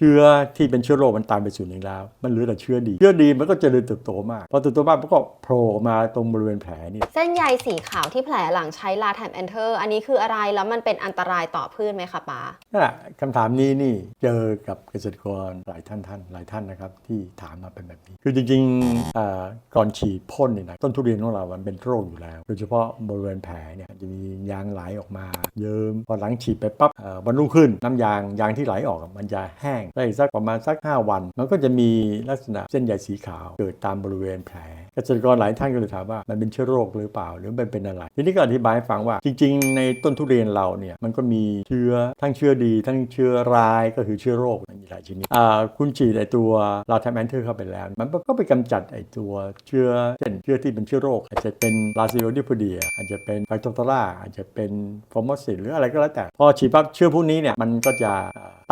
เชื้อที่เป็นเชื้อโรคมันตายไปส่วนหนึ่งแล้ว มันเหลือแต่เชื้อดี เชื้อดีมันก็เจริญเติบโตมาก พอเติบโตมากมันก็โผล่ออกมาตรงบริเวณแผลนี่ เส้นใยสีขาวที่แผลหลังใช้ลาแทมแอนเทอร์ อันนี้คืออะไรแล้วมันเป็นอันตรายต่อพืชไหมคะป้านั่นแหละคำถามนี้นี่เจอกับเกษตรกรหลายท่านท่านหลายท่านนะครับที่ถามมาเป็นแบบนี้ คือจริงๆอ่าก่อนฉีดพ่นเนี่ยนะต้นทุเรียนของเรามันเป็นโรคอยู่แล้ว โดยเฉพาะบริเวณแผลเนี่ยจะมียางไหลออกมา เยิ้มพอหลังฉีดไปปั๊บเอ่อวันรุ่งขึ้นน้ำยางยางที่ไหลออกอะมันจะแห้งได้สักประมาณสัก 5 วัน มันก็จะมีลักษณะเส้นใยสีขาวเกิดตามบริเวณแผลเกษตรกรหลายท่านก็เลยถามว่ามันเป็นเชื้อโรคหรือเปล่าหรือมันเป็นอะไร ทีนี้ก็อธิบายให้ฟังว่าจริง ๆ ในต้นทุเรียนเราเนี่ยมันก็มีเชื้อทั้งเชื้อดี ทั้งเชื้อร้ายก็คือเชื้อโรคมีหลายชนิดอ่าคุณฉีดไอตัวลาเทมแอนเทอร์เข้าไปแล้ว มันก็ไปกำจัดไอตัวเชื้อเช่นเชื้อที่เป็นเชื้อโรค อาจจะเป็นลาซิโอดิพเดียอาจจะเป็นไฟโตตราอาจจะเป็นฟอร์มอสินหรืออะไรก็แล้วแต่ พอฉีดปั๊บเชื้อพวกนี้เนี่ยมันก็จะ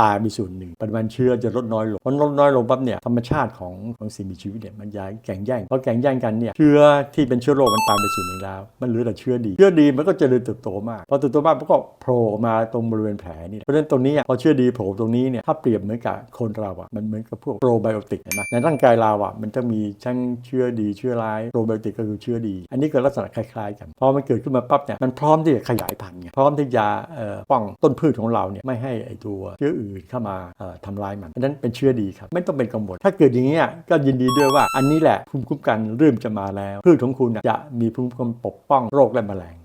ตายไปส่วนหนึ่งปริมาณเชื้อจะลดน้อยลงพอลดน้อยลงปั๊บเนี่ยธรรมชาติของของสิ่งมีชีวิตเนี่ยมันจะแข่งแย่งพอแข่งแย่งกันเนี่ยเชื้อที่เป็นเชื้อโรคมันตายไปส่วนหนึ่งแล้ว มันเหลือแต่เชื้อดี เชื้อดีมันก็เจริญเติบโตมากพอเติบโตมากมันก็โผล่มาตรงบริเวณแผลนี่เพราะฉะนั้นตรงนี้อะพอเชื้อดีโผล่ตรงนี้เนี่ยถ้าเปรียบเหมือนกับคนเราอะมันเหมือนกับพวกโปรไบโอติกนไหมในร่างกายเราอะมันจะมีทั้งเชื้อดีเชื้อร้ายโปรไบโอติกก็คือเชื้อดี อันนี้ก็ลักษณะคล้ายๆกันพอมันเกิดขึ้นมาปั๊บเนี่ยมันพร้อมที่จะขยายพันธุ์ไงพร้อมที่จะป้องต้นพืชของเราเนี่ยไม่ให้ไอตัวเชื้ออื่นเข้ามาเอ่อทำลายมันเพราะนั้นเป็นเชื้อดีครับ ไม่ต้องเป็นกังวลถ้าเกิดอย่างนี้ยก็ยินดีด้วยว่าอันนี้แหละภูมิคุ้มกันเริ่มจะมาแล้วพืชของคุณจะมีภูมิคุ้มกันปกป้องโรคและแมลง